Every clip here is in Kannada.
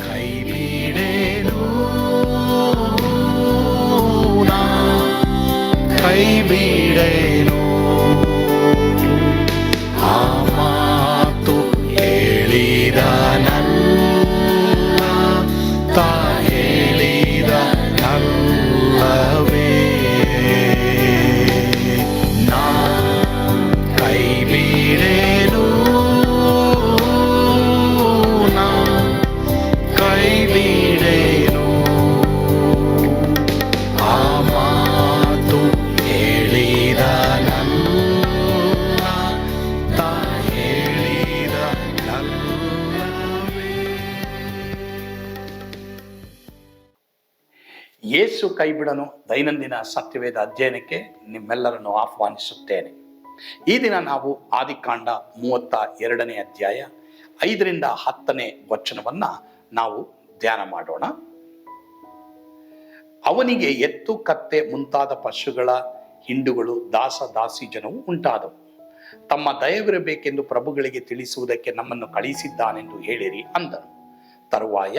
കൈവിടേനോ കൈവിടേനോ ಯೇಸು ಕೈಬಿಡನು ದೈನಂದಿನ ಸತ್ಯವೇದ ಅಧ್ಯಯನಕ್ಕೆ ನಿಮ್ಮೆಲ್ಲರನ್ನು ಆಹ್ವಾನಿಸುತ್ತೇನೆ. ಈ ದಿನ ನಾವು ಆದಿಕಾಂಡ ಮೂವತ್ತ ಎರಡನೇ ಅಧ್ಯಾಯ ಐದರಿಂದ ಹತ್ತನೇ ವಚನವನ್ನ ನಾವು ಧ್ಯಾನ ಮಾಡೋಣ. ಅವನಿಗೆ ಎತ್ತು, ಕತ್ತೆ ಮುಂತಾದ ಪಶುಗಳ ಹಿಂಡುಗಳು ದಾಸ ದಾಸಿ ಜನವು ಉಂಟಾದವು. ತಮ್ಮ ದಯವಿರಬೇಕೆಂದು ಪ್ರಭುಗಳಿಗೆ ತಿಳಿಸುವುದಕ್ಕೆ ನಮ್ಮನ್ನು ಕಳಿಸಿದ್ದಾನೆಂದು ಹೇಳಿರಿ ಅಂದನು. ತರುವಾಯ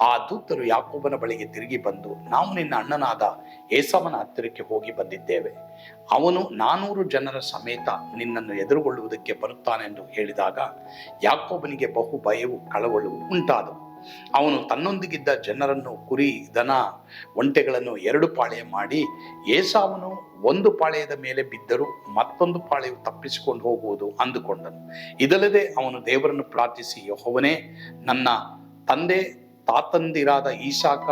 ಆ ದೂತರು ಯಾಕೋಬನ ಬಳಿಗೆ ತಿರುಗಿ ಬಂದು, ನಾವು ನಿನ್ನ ಅಣ್ಣನಾದ ಏಸವನ ಹತ್ತಿರಕ್ಕೆ ಹೋಗಿ ಬಂದಿದ್ದೇವೆ. ಅವನು ನಾನೂರು ಜನರ ಸಮೇತ ನಿನ್ನನ್ನು ಎದುರುಗೊಳ್ಳುವುದಕ್ಕೆ ಬರುತ್ತಾನೆಂದು ಹೇಳಿದಾಗ ಯಾಕೋಬನಿಗೆ ಬಹು ಭಯವು ಕಳವಳು ಉಂಟಾದವು. ಅವನು ತನ್ನೊಂದಿಗಿದ್ದ ಜನರನ್ನು ಕುರಿ, ದನ, ಒಂಟೆಗಳನ್ನು ಎರಡು ಪಾಳೆಯ ಮಾಡಿ, ಏಸಾವನು ಒಂದು ಪಾಳೆಯದ ಮೇಲೆ ಬಿದ್ದರೂ ಮತ್ತೊಂದು ಪಾಳೆಯು ತಪ್ಪಿಸಿಕೊಂಡು ಹೋಗುವುದು ಅಂದುಕೊಂಡನು. ಇದಲ್ಲದೆ ಅವನು ದೇವರನ್ನು ಪ್ರಾರ್ಥಿಸಿ, ಯಹೋವನೇ, ನನ್ನ ತಂದೆ ತಾತಂದಿರಾದ ಈಶಾಕ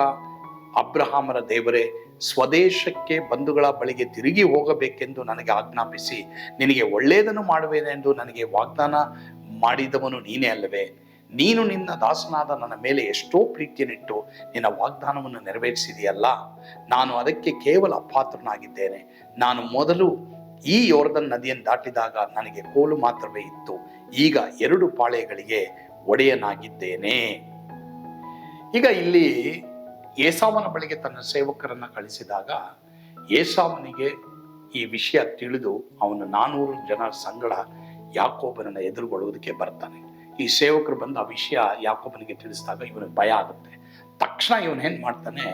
ಅಬ್ರಹಾಮರ ದೇವರೇ, ಸ್ವದೇಶಕ್ಕೆ ಬಂಧುಗಳ ಬಳಿಗೆ ತಿರುಗಿ ಹೋಗಬೇಕೆಂದು ನನಗೆ ಆಜ್ಞಾಪಿಸಿ, ನಿನಗೆ ಒಳ್ಳೆಯದನ್ನು ಮಾಡುವೇನೆಂದು ನನಗೆ ವಾಗ್ದಾನ ಮಾಡಿದವನು ನೀನೇ ಅಲ್ಲವೇ? ನೀನು ನಿನ್ನ ದಾಸನಾದ ನನ್ನ ಮೇಲೆ ಎಷ್ಟೋ ಪ್ರೀತಿಯನ್ನಿಟ್ಟು ನಿನ್ನ ವಾಗ್ದಾನವನ್ನು ನೆರವೇರಿಸಿದೆಯಲ್ಲ? ನಾನು ಅದಕ್ಕೆ ಕೇವಲ ಅಪಾತ್ರನಾಗಿದ್ದೇನೆ. ನಾನು ಮೊದಲು ಈ ಯೋರ್ದನ್ ನದಿಯನ್ನು ದಾಟಿದಾಗ ನನಗೆ ಕೋಲು ಮಾತ್ರವೇ ಇತ್ತು. ಈಗ ಎರಡು ಪಾಳೆಗಳಿಗೆ ಒಡೆಯನಾಗಿದ್ದೇನೆ. ಈಗ ಇಲ್ಲಿ ಏಸಾವನ ಬಳಿಗೆ ತನ್ನ ಸೇವಕರನ್ನ ಕಳಿಸಿದಾಗ ಏಸಾವನಿಗೆ ಈ ವಿಷಯ ತಿಳಿದು ಅವನು ನಾನೂರು ಜನ ಸಂಗಡ ಯಾಕೋಬನನ್ನ ಎದುರುಗೊಳ್ಳುವುದಕ್ಕೆ ಬರ್ತಾನೆ. ಈ ಸೇವಕರು ಬಂದು ಆ ವಿಷಯ ಯಾಕೋಬನಿಗೆ ತಿಳಿಸಿದಾಗ ಇವನಿಗೆ ಭಯ ಆಗುತ್ತೆ. ತಕ್ಷಣ ಇವನು ಏನು ಮಾಡ್ತಾನೆ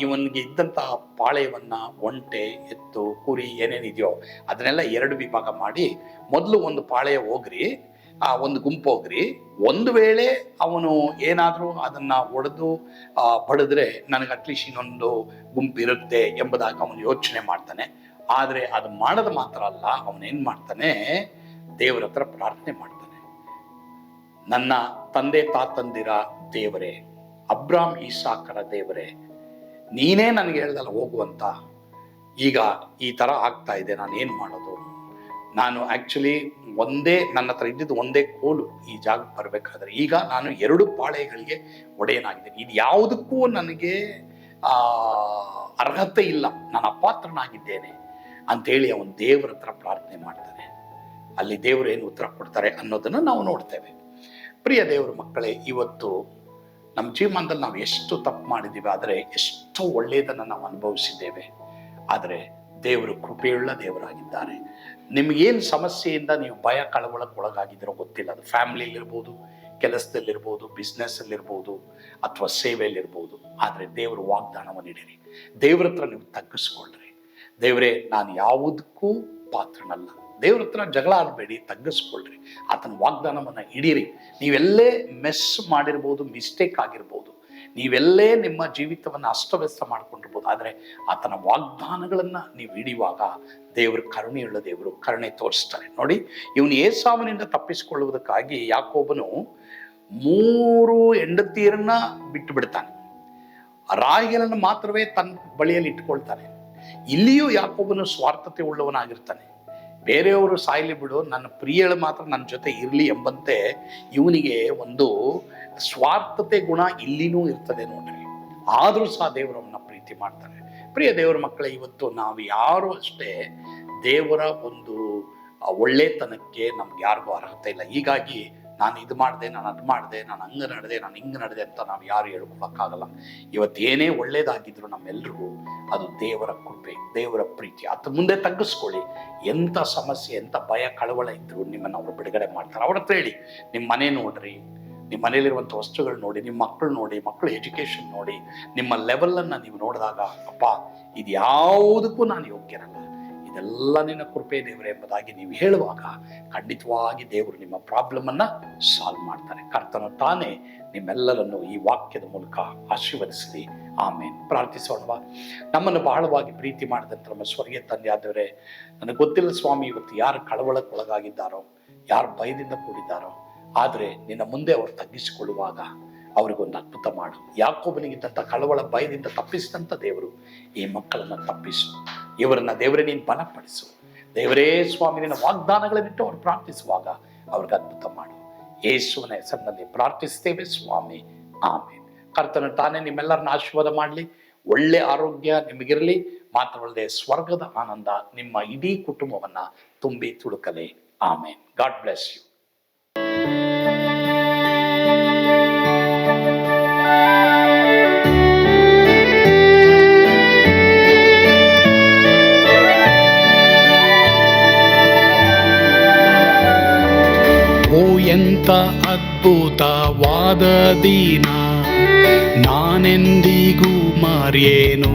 ಇವನಿಗೆ ಇದ್ದಂತಹ ಪಾಳೆಯವನ್ನು ಒಂಟೆ, ಎತ್ತು, ಕುರಿ ಏನೇನಿದೆಯೋ ಅದನ್ನೆಲ್ಲ ಎರಡು ವಿಭಾಗ ಮಾಡಿ ಮೊದಲು ಒಂದು ಪಾಳೆಯ ಹೋಗ್ರಿ ಆ ಒಂದು ಗುಂಪು ಹೋಗ್ರಿ. ಒಂದು ವೇಳೆ ಅವನು ಏನಾದರೂ ಅದನ್ನ ಒಡೆದು ಬಡಿದ್ರೆ ನನಗೆ ಅಟ್ಲೀಸ್ಟ್ ಇನ್ನೊಂದು ಗುಂಪು ಇರುತ್ತೆ ಎಂಬುದಾಗಿ ಅವನು ಯೋಚನೆ ಮಾಡ್ತಾನೆ. ಆದರೆ ಅದು ಮಾಡೋದು ಮಾತ್ರ ಅಲ್ಲ ಅವನೇನು ಮಾಡ್ತಾನೆ? ದೇವರ ಹತ್ರ ಪ್ರಾರ್ಥನೆ ಮಾಡ್ತಾನೆ. ನನ್ನ ತಂದೆ ತಾತಂದಿರ ದೇವರೇ, ಅಬ್ರಾಮ್ ಈಸಾಕರ ದೇವರೇ, ನೀನೇ ನನಗೆ ಹೇಳ್ದಲ್ಲ ಹೋಗುವಂತ. ಈಗ ಈ ತರ ಆಗ್ತಾ ಇದೆ ನಾನು ಏನು ಮಾಡೋದು? ನಾನು ಆಕ್ಚುಲಿ ಒಂದೇ ನನ್ನ ಹತ್ರ ಇದ್ದಿದ್ದು ಒಂದೇ ಕೋಲು ಈ ಜಾಗಕ್ಕೆ ಬರಬೇಕಾದ್ರೆ ಈಗ ನಾನು ಎರಡು ಪಾಳೆಗಳಿಗೆ ಒಡೆಯನಾಗಿದ್ದೇನೆ. ಇದು ಯಾವುದಕ್ಕೂ ನನಗೆ ಅರ್ಹತೆ ಇಲ್ಲ. ನಾನು ಅಪಾತ್ರನಾಗಿದ್ದೇನೆ ಅಂತೇಳಿ ಅವನು ದೇವರ ಹತ್ರ ಪ್ರಾರ್ಥನೆ ಮಾಡ್ತಾನೆ. ಅಲ್ಲಿ ದೇವರು ಏನು ಉತ್ತರ ಕೊಡ್ತಾರೆ ಅನ್ನೋದನ್ನು ನಾವು ನೋಡ್ತೇವೆ. ಪ್ರಿಯ ದೇವರ ಮಕ್ಕಳೇ, ಇವತ್ತು ನಮ್ಮ ಜೀವನದಲ್ಲಿ ನಾವು ಎಷ್ಟು ತಪ್ಪು ಮಾಡಿದ್ದೀವಿ, ಆದರೆ ಎಷ್ಟು ಒಳ್ಳೆಯದನ್ನು ನಾವು ಅನುಭವಿಸಿದ್ದೇವೆ. ಆದರೆ ದೇವರು ಕೃಪೆಯುಳ್ಳ ದೇವರಾಗಿದ್ದಾರೆ. ನಿಮಗೇನು ಸಮಸ್ಯೆಯಿಂದ ನೀವು ಭಯ ಕಳವಳಕ್ಕೆ ಒಳಗಾಗಿದ್ದೀರೋ ಗೊತ್ತಿಲ್ಲ. ಅದು ಫ್ಯಾಮಿಲಿಯಲ್ಲಿರ್ಬೋದು, ಕೆಲಸದಲ್ಲಿರ್ಬೋದು, ಬಿಸ್ನೆಸ್ಸಲ್ಲಿರ್ಬೋದು, ಅಥವಾ ಸೇವೆಯಲ್ಲಿರ್ಬೋದು. ಆದರೆ ದೇವರು ವಾಗ್ದಾನವನ್ನು ನೀಡಿರಿ. ದೇವ್ರ ಹತ್ರ ನೀವು ತಗ್ಗಿಸ್ಕೊಳ್ರಿ. ದೇವರೇ, ನಾನು ಯಾವುದಕ್ಕೂ ಪಾತ್ರನಲ್ಲ. ದೇವ್ರ ಹತ್ರ ಜಗಳ ಆಡಬೇಡಿ, ತಗ್ಗಿಸ್ಕೊಳ್ರಿ. ಆತನ ವಾಗ್ದಾನವನ್ನು ಹಿಡೀರಿ ನೀವೆಲ್ಲೇ ಮೆಸ್ ಮಾಡಿರ್ಬೋದು, ಮಿಸ್ಟೇಕ್ ಆಗಿರ್ಬೋದು. ನೀವೆಲ್ಲೇ ನಿಮ್ಮ ಜೀವಿತವನ್ನು ಅಸ್ತವ್ಯಸ್ತ ಮಾಡಿಕೊಂಡಿರ್ಬೋದು. ಆದರೆ ಆತನ ವಾಗ್ದಾನಗಳನ್ನು ನೀವು ಹಿಡಿಯುವಾಗ ದೇವರು ಕರುಣೆಯುಳ್ಳ ದೇವರು ಕರುಣೆ ತೋರಿಸ್ತಾರೆ. ನೋಡಿ, ಇವನು ಏಸಾವನಿಂದ ತಪ್ಪಿಸಿಕೊಳ್ಳುವುದಕ್ಕಾಗಿ ಯಾಕೋಬನು ಮೂರು ಹೆಂಡತಿಯರನ್ನ ಬಿಟ್ಟು ಬಿಡ್ತಾನೆ ಮಾತ್ರವೇ ತನ್ನ ಬಳಿಯಲ್ಲಿ ಇಟ್ಕೊಳ್ತಾನೆ. ಇಲ್ಲಿಯೂ ಯಾಕೋಬನು ಸ್ವಾರ್ಥತೆ ಉಳ್ಳವನಾಗಿರ್ತಾನೆ. ಬೇರೆಯವರು ಸಾಯಲಿ ಬಿಡು, ನನ್ನ ಪ್ರಿಯಳು ಮಾತ್ರ ನನ್ನ ಜೊತೆ ಇರಲಿ ಎಂಬಂತೆ ಇವನಿಗೆ ಒಂದು ಸ್ವಾರ್ಥತೆ ಗುಣ ಇಲ್ಲಿನೂ ಇರ್ತದೆ ನೋಡ್ರಿ. ಆದರೂ ಸಹ ದೇವರನ್ನ ಪ್ರೀತಿ ಮಾಡ್ತಾರೆ. ಪ್ರಿಯ ದೇವರ ಮಕ್ಕಳೇ, ಇವತ್ತು ನಾವು ಯಾರು ಅಷ್ಟೇ ದೇವರ ಒಂದು ಒಳ್ಳೆತನಕ್ಕೆ ನಮ್ಗೆ ಯಾರಿಗೂ ಅರ್ಹತೆ ಇಲ್ಲ. ಹೀಗಾಗಿ ನಾನು ಇದು ಮಾಡಿದೆ, ನಾನು ಅದು ಮಾಡಿದೆ, ನಾನು ಹಂಗೆ ನಡೆದೆ, ನಾನು ಹಿಂಗೆ ನಡೆದೆ ಅಂತ ನಾವು ಯಾರು ಹೇಳ್ಕೊಳಕ್ಕಾಗಲ್ಲ. ಇವತ್ತು ಏನೇ ಒಳ್ಳೇದಾಗಿದ್ರು ನಮ್ಮೆಲ್ರಿಗೂ ಅದು ದೇವರ ಕೃಪೆ, ದೇವರ ಪ್ರೀತಿ. ಅದು ಮುಂದೆ ತಗ್ಗಿಸ್ಕೊಳ್ಳಿ. ಎಂಥ ಸಮಸ್ಯೆ, ಎಂಥ ಭಯ, ಕಳವಳ ಇದ್ರು ನಿಮ್ಮನ್ನು ಅವರು ಬಿಡುಗಡೆ ಮಾಡ್ತಾರೆ. ಅವ್ರ ಹತ್ರ ಹೇಳಿ, ನಿಮ್ಮ ಮನೆ ನೋಡ್ರಿ ನಿಮ್ಮ ಮನೆಯಲ್ಲಿರುವಂಥ ವಸ್ತುಗಳು ನೋಡಿ, ನಿಮ್ಮ ಮಕ್ಕಳು ನೋಡಿ, ಮಕ್ಕಳ ಎಜುಕೇಷನ್ ನೋಡಿ, ನಿಮ್ಮ ಲೆವೆಲನ್ನು ನೀವು ನೋಡಿದಾಗ, ಅಪ್ಪ, ಇದು ಯಾವುದಕ್ಕೂ ನಾನು ಯೋಗ್ಯನಲ್ಲ. ಇದೆಲ್ಲ ನಿನ್ನ ಕೃಪೆ ದೇವರೇ ಎಂಬುದಾಗಿ ನೀವು ಹೇಳುವಾಗ ಖಂಡಿತವಾಗಿ ದೇವರು ನಿಮ್ಮ ಪ್ರಾಬ್ಲಮನ್ನು ಸಾಲ್ವ್ ಮಾಡ್ತಾರೆ. ಕರ್ತನ ತಾನೇ ನಿಮ್ಮೆಲ್ಲರನ್ನು ಈ ವಾಕ್ಯದ ಮೂಲಕ ಆಶೀರ್ವದಿಸಲಿ ಆಮೇಲೆ ಪ್ರಾರ್ಥಿಸೋಣವಾ. ನಮ್ಮನ್ನು ಬಹಳವಾಗಿ ಪ್ರೀತಿ ಮಾಡಿದಂಥ ನಮ್ಮ ಸ್ವರ್ಗೀಯ ತಂದೆ ಆದವರೇ, ನನಗೆ ಗೊತ್ತಿಲ್ಲ ಸ್ವಾಮಿ, ಇವತ್ತು ಯಾರು ಕಳವಳಕ್ಕೊಳಗಾಗಿದ್ದಾರೋ, ಯಾರು ಭಯದಿಂದ ಕೂಡಿದ್ದಾರೋ ಆದರೆ ನಿನ್ನ ಮುಂದೆ ಅವರು ತಗ್ಗಿಸಿಕೊಳ್ಳುವಾಗ ಅವರಿಗೊಂದು ಅದ್ಭುತ ಮಾಡು. ಯಾಕೋಬನಿಗಿದ್ದಂಥ ಕಳವಳ ಭಯದಿಂದ ತಪ್ಪಿಸಿದಂಥ ದೇವರು ಈ ಮಕ್ಕಳನ್ನು ತಪ್ಪಿಸು. ಇವರನ್ನ ದೇವರೇ ನೀನು ಬಲಪಡಿಸು. ದೇವರೇ ಸ್ವಾಮಿ, ನಿನ್ನ ವಾಗ್ದಾನಗಳನ್ನಿಟ್ಟು ಅವರು ಪ್ರಾರ್ಥಿಸುವಾಗ ಅವ್ರಿಗೆ ಅದ್ಭುತ ಮಾಡು. ಯೇಸುವನ ಹೆಸರಿನಲ್ಲಿ ಪ್ರಾರ್ಥಿಸ್ತೇವೆ ಸ್ವಾಮಿ. ಆಮೇಲೆ ಕರ್ತನ ತಾನೇ ನಿಮ್ಮೆಲ್ಲರನ್ನ ಆಶೀರ್ವಾದ ಮಾಡಲಿ. ಒಳ್ಳೆ ಆರೋಗ್ಯ ನಿಮಗಿರಲಿ. ಮಾತ್ರವಲ್ಲದೆ ಸ್ವರ್ಗದ ಆನಂದ ನಿಮ್ಮ ಇಡೀ ಕುಟುಂಬವನ್ನ ತುಂಬಿ ತುಳುಕಲಿ. ಆಮೇನ್. God bless you. ಎಂತ ಅದ್ಭುತವಾದ ದಿನ ನಾನೆಂದಿಗೂ ಮರೆಯೇನು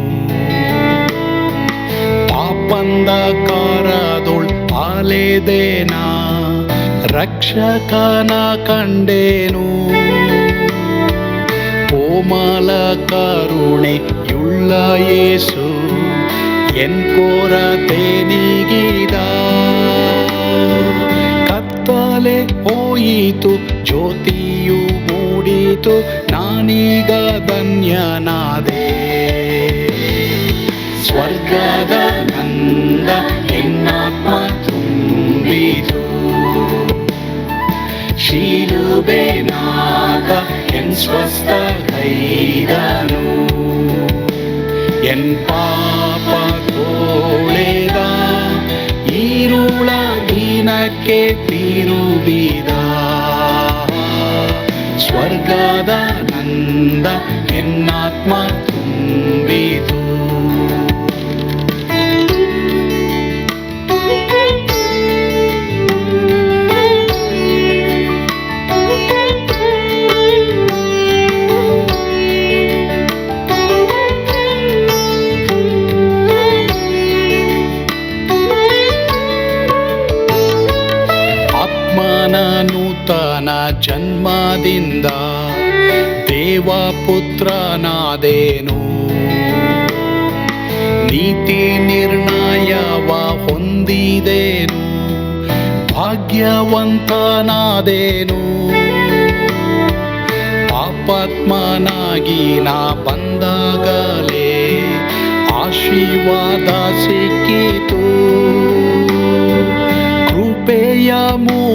ಪಾಪಂದ ಕಾರದೊಳ್ ಅಲೆದೇನ ರಕ್ಷಕನ ಕಂಡೇನು. ಕೋಮಲ ಕರುಣೆಯುಳ್ಳ ಯೇಸು, ಎನ್ ಕೊರತೆ ನೀಗಿದ. ಕತ್ತಲೆ ಹೋಯಿತು, ಜ್ಯೋತಿಯು ಮೂಡಿತು, ನಾನೀಗ ಧನ್ಯನಾದೆ. ಸ್ವರ್ಗದ ನಂದ ಎನ್ ಸ್ವಸ್ಥ ಕೈದನು ಎನ್ ಪಾಪ ತೋಳೆದ ಈರುಳ ದಿನಕ್ಕೆ ತಿರುಗಿದ ಸ್ವರ್ಗದ ನಂದ ಎನ್ನಾತ್ಮ ಜನ್ಮದಿಂದ ದೇವಪುತ್ರನಾದೇನು ನೀತಿ ನಿರ್ಣಯವ ಹೊಂದಿದೇನು ಭಾಗ್ಯವಂತನಾದೇನು. ಪಾಪಾತ್ಮನಾಗಿ ನಾ ಬಂದಾಗಲೇ ಆಶೀರ್ವಾದ ಸಿಕ್ಕಿತು. ಕೃಪೆಯ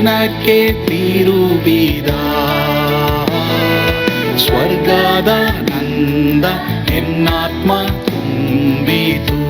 ದಿನಕ್ಕೆ ತಿರುಬಿದ ಸ್ವರ್ಗದ ನಂದ ಎನ್ನಾತ್ಮ ತುಂಬಿತು.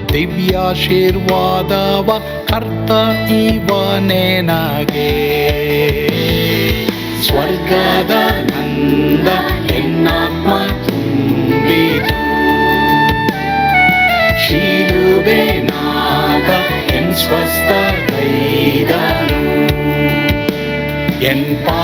ದಿವ್ಯಾಶೀರ್ವಾದವ, ಕರ್ತ ಇವನೇ ನಗೆ. ಸ್ವರ್ಗದ ನಂದ ಎನ್ನಾತ್ಮ ತುಂಬಿತು. ಶಿರುವೆ ನಾಗ ಎನ್ ಸ್ವಸ್ಥ ಕೈದನು. ಎನ್ ಪಾ